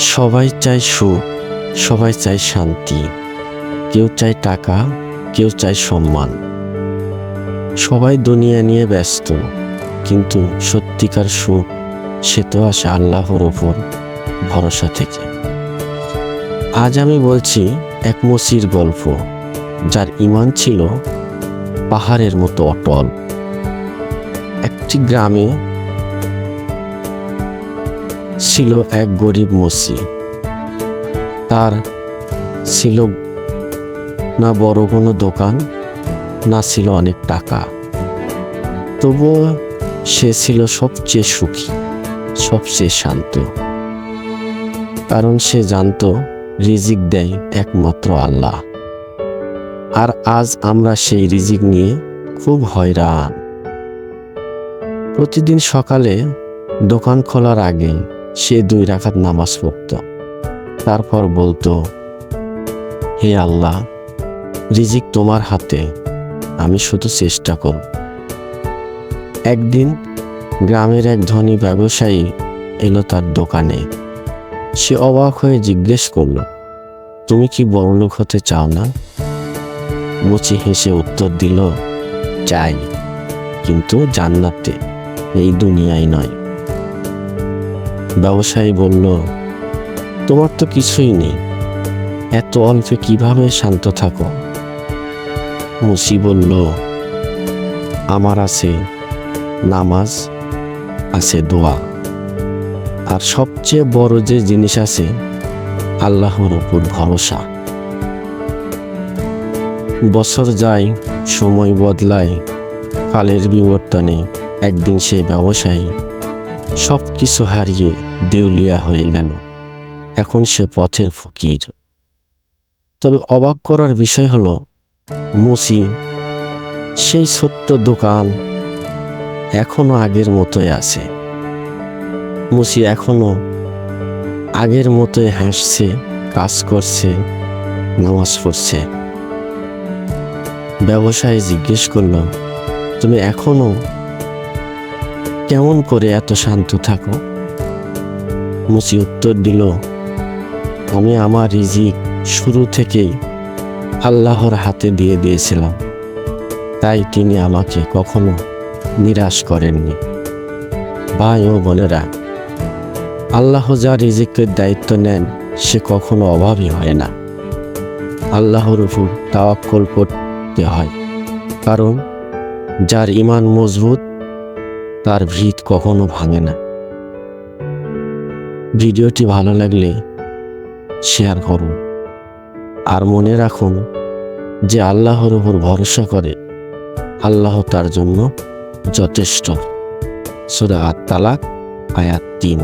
সবাই চায় সুখ, সবাই চায় শান্তি। কেউ চায় টাকা, কেউ চায় সম্মান। সবাই দুনিয়া নিয়ে ব্যস্ত, কিন্তু সত্যিকার সুখ, সে তো আসে আল্লাহর ওপর ভরসা থেকে। আজ আমি বলছি এক মসির গল্প, যার ইমান ছিল পাহাড়ের মতো অটল। একটি গ্রামে ছিল এক গরিব মসি তার ছিল না বড় কোনো দোকান, না ছিল অনেক টাকা। তবুও সে ছিল সবচেয়ে সুখী, সবচেয়ে শান্ত। কারণ সে জানতো, রিজিক দেয় একমাত্র আল্লাহ। আর আজ আমরা সেই রিজিক নিয়ে খুব হয়রান। প্রতিদিন সকালে দোকান খোলার আগে সে দুই রাখাত নামাজ পড়ত। তারপর বলতো, হে আল্লাহ, রিজিক তোমার হাতে, আমি শুধু চেষ্টা করব। একদিন গ্রামের এক ধনী ব্যবসায়ী এলো তার দোকানে। সে অবাক হয়ে জিজ্ঞেস করল, তুমি কি বড়লোক হতে চাও না? মুচি হেসে উত্তর দিল, চাই, কিন্তু জান্নাতে এই দুনিয়ায় নয়। ব্যবসায়ী বলল, তোমার তো কিছুই নেই। এত অল্পে কীভাবে শান্ত থাকো? মুসি বলল, আমার আছে নামাজ, আছে দোয়া। আর সবচেয়ে বড় যে জিনিস আছে, আল্লাহর উপর ভরসা। বছর যায়, সময় বদলায়, কালের বিবর্তনে একদিন সে ব্যবসায়ী সব কিছু হারিয়ে দেউলিয়া হয়ে গেল। এখন সে পথের ফকির। তবে অবাক করার বিষয় হলো, মুসি, সেই ছোট্ট দোকান এখনও আগের মতোই আছে। মুসি এখনও আগের মতোই হাসছে, কাজ করছে, নামাজ পড়ছে। ব্যবসায় জিজ্ঞেস করলাম তুমি এখনও কেমন করে এত শান্ত থাকো? মুসি উত্তর দিল, আমি আমার রিজিক শুরু থেকেই আল্লাহর হাতে দিয়ে দিয়েছিলাম। তাই তিনি আমাকে কখনো নিরাশ করেননি। ভাই ও বোনেরা, আল্লাহ যা রিজিকের দায়িত্ব নেন, সে কখনো অভাবই হয় না। আল্লাহর উপর তাওয়াক্কল করতে হয়। কারণ, যার ইমান মজবুত তার ভিত কখনো ভাঙে না। ভিডিওটি ভালো লাগলে শেয়ার করুন। আর মনে রাখুন যে আল্লাহর উপর ভরসা করে আল্লাহ তার জন্য যথেষ্ট। সুরা আত্মালাক আয়াত তিন।